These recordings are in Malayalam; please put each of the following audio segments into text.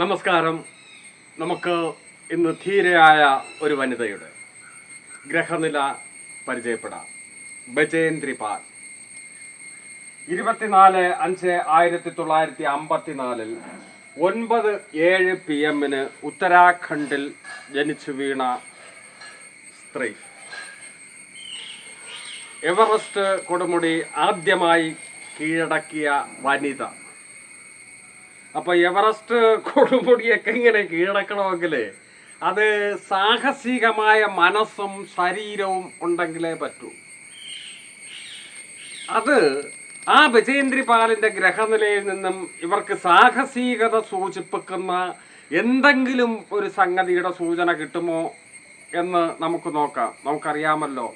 നമസ്കാരം. നമുക്ക് ഇന്ന് ധീരയായ ഒരു വനിതയുടെ ഗ്രഹനില പരിചയപ്പെടാം. ബജേന്ദ്രി പാൽ. ഇരുപത്തിനാല് അഞ്ച് ആയിരത്തി തൊള്ളായിരത്തി അമ്പത്തിനാലിൽ ഒൻപത് ഏഴ് പി എമ്മിന് ഉത്തരാഖണ്ഡിൽ ജനിച്ചു വീണ സ്ത്രീ. എവറസ്റ്റ് കൊടുമുടി ആദ്യമായി കീഴടക്കിയ വനിത. അപ്പൊ എവറസ്റ്റ് കൊടുമുടിയൊക്കെ ഇങ്ങനെ കീഴടക്കണമെങ്കിലേ അത് സാഹസികമായ മനസ്സും ശരീരവും ഉണ്ടെങ്കിലേ പറ്റൂ. അത് ആ ബജേന്ദ്രി പാലിന്റെ ഗ്രഹനിലയിൽ നിന്നും ഇവർക്ക് സാഹസികത സൂചിപ്പിക്കുന്ന എന്തെങ്കിലും ഒരു സംഗതിയുടെ സൂചന കിട്ടുമോ എന്ന് നമുക്ക് നോക്കാം. നമുക്കറിയാമല്ലോ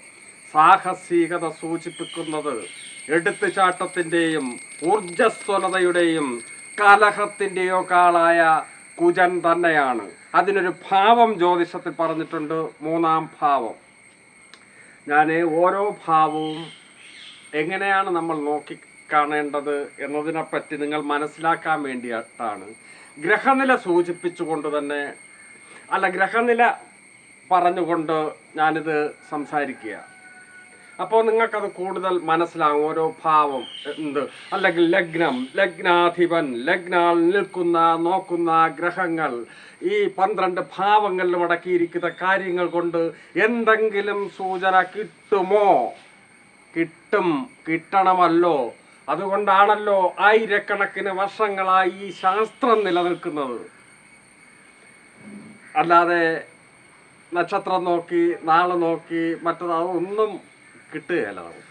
സാഹസികത സൂചിപ്പിക്കുന്നത് എടുത്തുചാട്ടത്തിന്റെയും ഊർജസ്വലതയുടെയും കലഹത്തിന്റെയോ കാളായ കുജൻ തന്നെയാണ്. അതിനൊരു ഭാവം ജ്യോതിഷത്തിൽ പറഞ്ഞിട്ടുണ്ട്. മൂന്നാം ഭാവം. ഞാൻ ഓരോ ഭാവവും എങ്ങനെയാണ് നമ്മൾ നോക്കി കാണേണ്ടത് എന്നതിനെപ്പറ്റി നിങ്ങൾ മനസ്സിലാക്കാൻ വേണ്ടിയിട്ടാണ്. ഗ്രഹനില സൂചിപ്പിച്ചുകൊണ്ട് തന്നെ അല്ല ഗ്രഹനില പറഞ്ഞുകൊണ്ട് ഞാനിത് സംസാരിക്കുക. അപ്പോൾ നിങ്ങൾക്കത് കൂടുതൽ മനസ്സിലാകും ഓരോ ഭാവം എന്ത്? അല്ലെങ്കിൽ ലഗ്നം ലഗ്നാധിപൻ ലഗ്നാൽ നിൽക്കുന്ന നോക്കുന്ന ഗ്രഹങ്ങൾ ഈ പന്ത്രണ്ട് ഭാവങ്ങളിലും അടക്കിയിരിക്കുന്ന കാര്യങ്ങൾ കൊണ്ട് എന്തെങ്കിലും സൂചന കിട്ടുമോ? കിട്ടും കിട്ടണമല്ലോ. അതുകൊണ്ടാണല്ലോ ആയിരക്കണക്കിന് വർഷങ്ങളായി ഈ ശാസ്ത്രം നിലനിൽക്കുന്നത്. അല്ലാതെ നക്ഷത്രം നോക്കി നാളെ നോക്കി മറ്റത് അതൊന്നും കിട്ടുകയില്ല നമുക്ക്.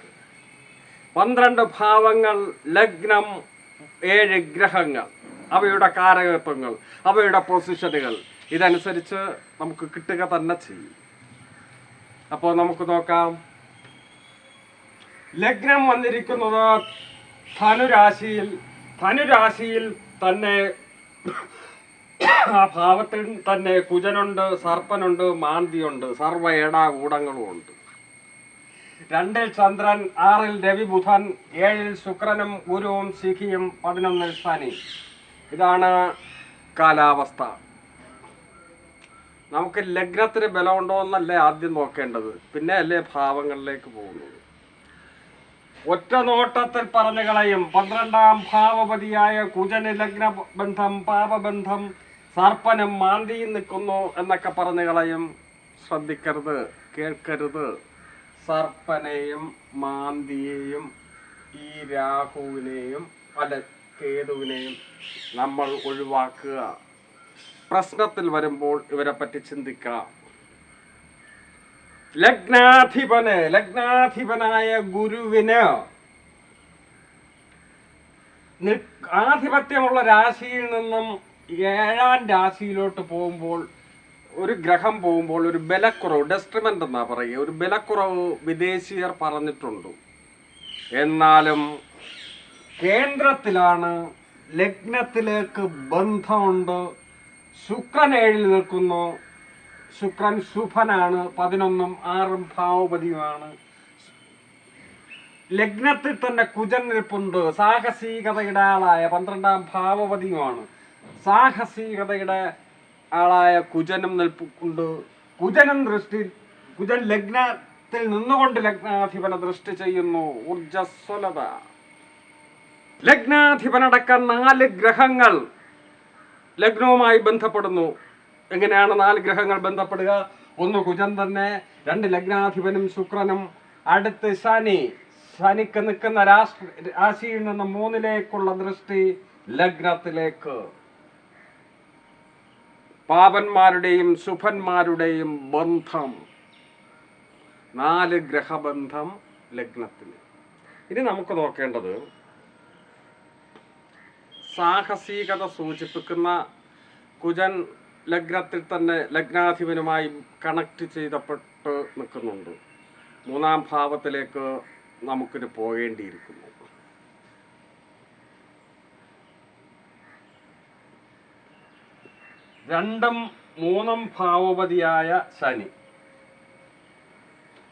പന്ത്രണ്ട് ഭാവങ്ങൾ ലഗ്നം ഏഴ് ഗ്രഹങ്ങൾ അവയുടെ കാരകത്വങ്ങൾ അവയുടെ പൊസിഷനുകൾ ഇതനുസരിച്ച് നമുക്ക് കിട്ടുക തന്നെ ചെയ്യും. അപ്പോൾ നമുക്ക് നോക്കാം. ലഗ്നം വന്നിരിക്കുന്നത് ധനുരാശിയിൽ ധനുരാശിയിൽ തന്നെ ആ ഭാവത്തിൽ തന്നെ കുജനുണ്ട് സർപ്പനുണ്ട് മാന്തിയുണ്ട് സർവ ഏടാകൂടങ്ങളും ഉണ്ട് രണ്ടിൽ ചന്ദ്രൻ ആറിൽ രവി ബുധൻ ഏഴിൽ ശുക്രനും ഗുരുവും ശിഖിയും പതിനൊന്നിൽ ശനി. ഇതാണ് കാലാവസ്ഥ. നമുക്ക് ലഗ്നത്തിന് ബലമുണ്ടോ എന്നല്ലേ ആദ്യം നോക്കേണ്ടത്. പിന്നെ അല്ലേ ഭാവങ്ങളിലേക്ക് പോകുന്നത്. ഒറ്റ നോട്ടത്തിൽ പറഞ്ഞു കളയും. പന്ത്രണ്ടാം ഭാവപതിയായ കുജന് ലഗ്ന ബന്ധം പാപബന്ധം സർപ്പനും മാന്തിയും നിൽക്കുന്നു എന്നൊക്കെ പറഞ്ഞു കളയും. ശ്രദ്ധിക്കരുത് കേൾക്കരുത്. സർപ്പനെയും മാന്തിയെയും ഈ രാഹുവിനെയും അല്ല കേതുവിനെയും നമ്മൾ ഒഴിവാക്കുക. പ്രശ്നത്തിൽ വരുമ്പോൾ ഇവരെ പറ്റി ചിന്തിക്കാം ലഗ്നാധിപന് ലഗ്നാധിപനായ ഗുരുവിന് ആധിപത്യമുള്ള രാശിയിൽ നിന്നും ഏഴാം രാശിയിലോട്ട് പോകുമ്പോൾ ഒരു ഗ്രഹം പോകുമ്പോൾ ഒരു ബലക്കുറവ് ഡെസ്ട്രിമെന്റ് എന്നാ പറയുക. ഒരു ബലക്കുറവ് വിദേശീയർ പറഞ്ഞിട്ടുണ്ട്. എന്നാലും കേന്ദ്രത്തിലാണ് ലഗ്നത്തിലേക്ക് ബന്ധമുണ്ട്. ശുക്രൻ ഏഴിൽ നിൽക്കുന്നു. ശുക്രൻ ശുഭനാണ്. പതിനൊന്നും ആറും ഭാവപതിയുമാണ്. ലഗ്നത്തിൽ തന്നെ കുജൻ നിൽപ്പുണ്ട്. സാഹസികതയുടെ ആളായ പന്ത്രണ്ടാം ഭാവപതിയുമാണ്. സാഹസികതയുടെ ആളായ കുജനം നിൽപ്പുണ്ട്. കുജനം ദൃഷ്ടി കുജൻ ലഗ്നത്തിൽ നിന്നുകൊണ്ട് ലഗ്നാധിപനെ ദൃഷ്ടി ചെയ്യുന്നു. ഊർജസ്വലത ലഗ്നാധിപനടക്കം നാല് ഗ്രഹങ്ങൾ ലഗ്നവുമായി ബന്ധപ്പെടുന്നു. എങ്ങനെയാണ് നാല് ഗ്രഹങ്ങൾ ബന്ധപ്പെടുക? ഒന്ന് കുജൻ തന്നെ രണ്ട് ലഗ്നാധിപനും ശുക്രനും അടുത്ത് ശനി. ശനിക്ക് നിൽക്കുന്ന രാശിയിൽ നിന്ന് മൂന്നിലേക്കുള്ള ദൃഷ്ടി ലഗ്നത്തിലേക്ക്. പാപന്മാരുടെയും സുഭന്മാരുടെയും ബന്ധം. നാല് ഗ്രഹബന്ധം ലഗ്നത്തിന്. ഇനി നമുക്ക് നോക്കേണ്ടത് സാഹസികത സൂചിപ്പിക്കുന്ന കുജൻ ലഗ്നത്തിൽ തന്നെ ലഗ്നാധിപനുമായി കണക്ട് ചെയ്തപ്പെട്ട് നിൽക്കുന്നുണ്ട്. മൂന്നാം ഭാവത്തിലേക്ക് നമുക്കിത് പോകേണ്ടിയിരിക്കുന്നു. രണ്ടും മൂന്നും ഭാവപതിയായ ശനി.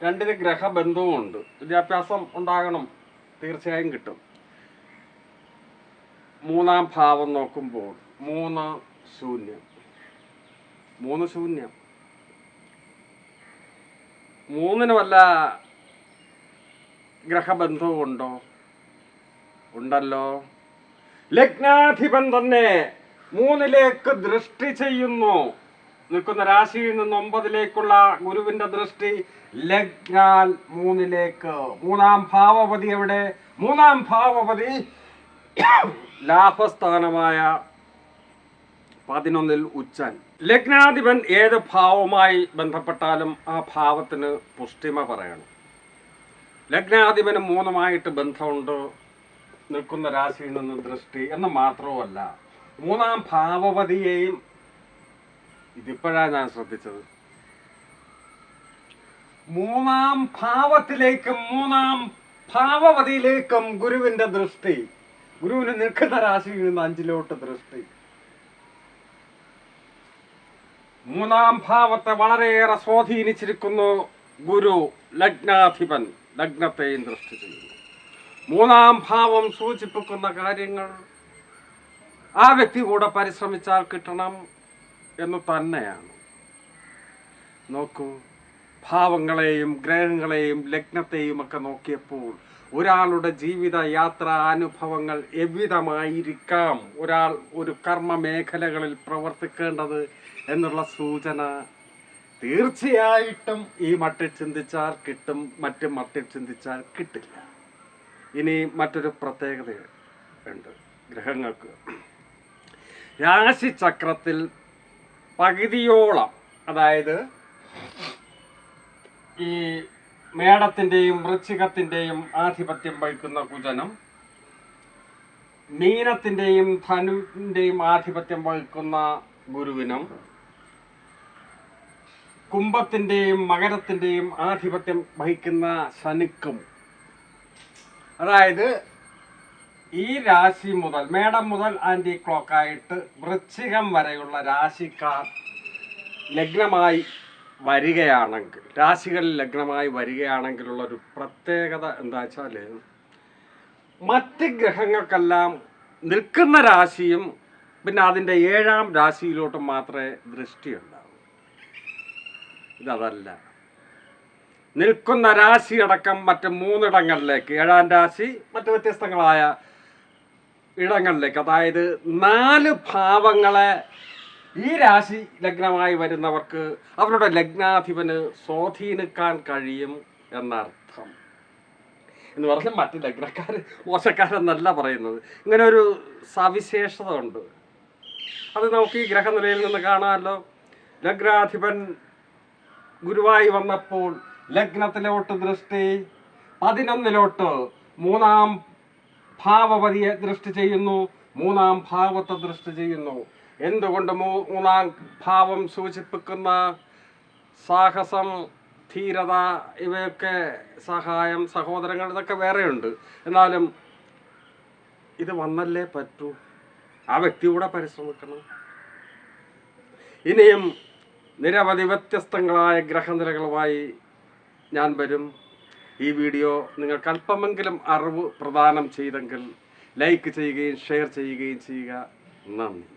രണ്ടിന് ഗ്രഹബന്ധവുമുണ്ട്. വിദ്യാഭ്യാസം ഉണ്ടാകണം. തീർച്ചയായും കിട്ടും. മൂന്നാം ഭാവം നോക്കുമ്പോൾ മൂന്ന് ശൂന്യം. മൂന്ന് ശൂന്യം. മൂന്നിന് വല്ല ഗ്രഹബന്ധവും ഉണ്ടോ ഉണ്ടല്ലോ. ലഗ്നാധിപൻ തന്നെ മൂന്നിലേക്ക് ദൃഷ്ടി ചെയ്യുന്നു. നിൽക്കുന്ന രാശിയിൽ നിന്ന് ഒമ്പതിലേക്കുള്ള ഗുരുവിന്റെ ദൃഷ്ടി ലഗ്നാൽ മൂന്നിലേക്ക്. മൂന്നാം ഭാവപതി എവിടെ? മൂന്നാം ഭാവപതി ലാഭസ്ഥാനമായ പതിനൊന്നിൽ ഉച്ചൻ. ലഗ്നാധിപൻ ഏത് ഭാവവുമായി ബന്ധപ്പെട്ടാലും ആ ഭാവത്തിന് പുഷ്ടിമ പറയണം. ലഗ്നാധിപന് മൂന്നുമായിട്ട് ബന്ധമുണ്ട്. നിൽക്കുന്ന രാശിയിൽ നിന്ന് ദൃഷ്ടി എന്ന് മാത്രവുമല്ല. മൂന്നാം ഭാവവതിയെയും ഇതിപ്പോഴാണ് ഞാൻ ശ്രദ്ധിച്ചത്. മൂന്നാം ഭാവത്തിലേക്കും മൂന്നാം ഭാവവതിയിലേക്കും ഗുരുവിന്റെ ദൃഷ്ടി ഗുരുവിന് നിൽക്കുന്ന രാശിയിൽ നിന്ന് അഞ്ചിലോട്ട് ദൃഷ്ടി. മൂന്നാം ഭാവത്തെ വളരെയേറെ സ്വാധീനിച്ചിരിക്കുന്നു ഗുരു ലഗ്നാധിപൻ ലഗ്നത്തെയും ദൃഷ്ടി ചെയ്യുന്നു. മൂന്നാം ഭാവം സൂചിപ്പിക്കുന്ന കാര്യങ്ങൾ ആ വ്യക്തി കൂടെ പരിശ്രമിച്ചാൽ കിട്ടണം എന്ന് തന്നെയാണ്. നോക്കൂ ഭാവങ്ങളെയും ഗ്രഹങ്ങളെയും ലഗ്നത്തെയും ഒക്കെ നോക്കിയപ്പോൾ ഒരാളുടെ ജീവിത യാത്ര അനുഭവങ്ങൾ എവിധമായിരിക്കാം? ഒരാൾ ഒരു കർമ്മ മേഖലകളിൽ പ്രവർത്തിക്കേണ്ടത് എന്നുള്ള സൂചന തീർച്ചയായിട്ടും ഈ മട്ടിൽ ചിന്തിച്ചാൽ കിട്ടും മറ്റു മട്ടിൽ ചിന്തിച്ചാൽ കിട്ടില്ല. ഇനി മറ്റൊരു പ്രത്യേകത ഉണ്ട് ഗ്രഹങ്ങൾക്ക് രാശിചക്രത്തിൽ പകുതിയോളം അതായത് ഈ മേടത്തിന്റെയും വൃശ്ചികത്തിന്റെയും ആധിപത്യം വഹിക്കുന്ന കുജനം മീനത്തിന്റെയും ധനുവിന്റെയും ആധിപത്യം വഹിക്കുന്ന ഗുരുവിനും കുംഭത്തിന്റെയും മകരത്തിന്റെയും ആധിപത്യം വഹിക്കുന്ന ശനിക്കും. അതായത് ഈ രാശി മുതൽ മേടം മുതൽ ആന്റി ക്ലോക്കായിട്ട് വൃശ്ചികം വരെയുള്ള രാശിക്കാർ ലഗ്നമായി വരികയാണെങ്കിൽ രാശികളിൽ ലഗ്നമായി വരികയാണെങ്കിലുള്ള ഒരു പ്രത്യേകത എന്താ വെച്ചാൽ മറ്റ് ഗ്രഹങ്ങൾക്കെല്ലാം നിൽക്കുന്ന രാശിയും പിന്നെ അതിന്റെ ഏഴാം രാശിയിലോട്ട് മാത്രമേ ദൃഷ്ടിയുണ്ടാവൂ. ഇതല്ല നിൽക്കുന്ന രാശിയടക്കം മറ്റ് മൂന്നിടങ്ങളിലേക്ക് ഏഴാം രാശി മറ്റ് വ്യത്യസ്തങ്ങളായ ഇടങ്ങളിലേക്ക്. അതായത് നാല് ഭാവങ്ങളെ ഈ രാശി ലഗ്നമായി വരുന്നവർക്ക് അവരുടെ ലഗ്നാധിപന് സ്വാധീനിക്കാൻ കഴിയും എന്നർത്ഥം. എന്ന് പറഞ്ഞാൽ മറ്റ് ലഗ്നക്കാർ മോശക്കാരെന്നല്ല പറയുന്നത്. ഇങ്ങനെ ഒരു സവിശേഷത ഉണ്ട് അത് നമുക്ക് ഈ ഗ്രഹനിലയിൽ നിന്ന് കാണാമല്ലോ. ലഗ്നാധിപൻ ഗുരുവായി വന്നപ്പോൾ ലഗ്നത്തിലോട്ട് ദൃഷ്ടി പതിനൊന്നിലോട്ട് മൂന്നാം ഭാവപതിയെ ദൃഷ്ടി ചെയ്യുന്നു മൂന്നാം ഭാവത്തെ ദൃഷ്ടി ചെയ്യുന്നു. എന്തുകൊണ്ട് മൂന്നാം ഭാവം സൂചിപ്പിക്കുന്ന സാഹസം ധീരത ഇവയൊക്കെ സഹായം സഹോദരങ്ങൾ ഇതൊക്കെ വേറെയുണ്ട്. എന്നാലും ഇത് വന്നല്ലേ പറ്റൂ? ആ വ്യക്തി കൂടെ പരിശ്രമിക്കണം. ഇനിയും നിരവധി വ്യത്യസ്തങ്ങളായ ഗ്രഹനിലകളുമായി ഞാൻ വരും. ഈ വീഡിയോ നിങ്ങൾക്ക് അല്പമെങ്കിലും അറിവ് പ്രദാനം ചെയ്തെങ്കിൽ ലൈക്ക് ചെയ്യുകയും ഷെയർ ചെയ്യുകയും ചെയ്യുക. നന്ദി.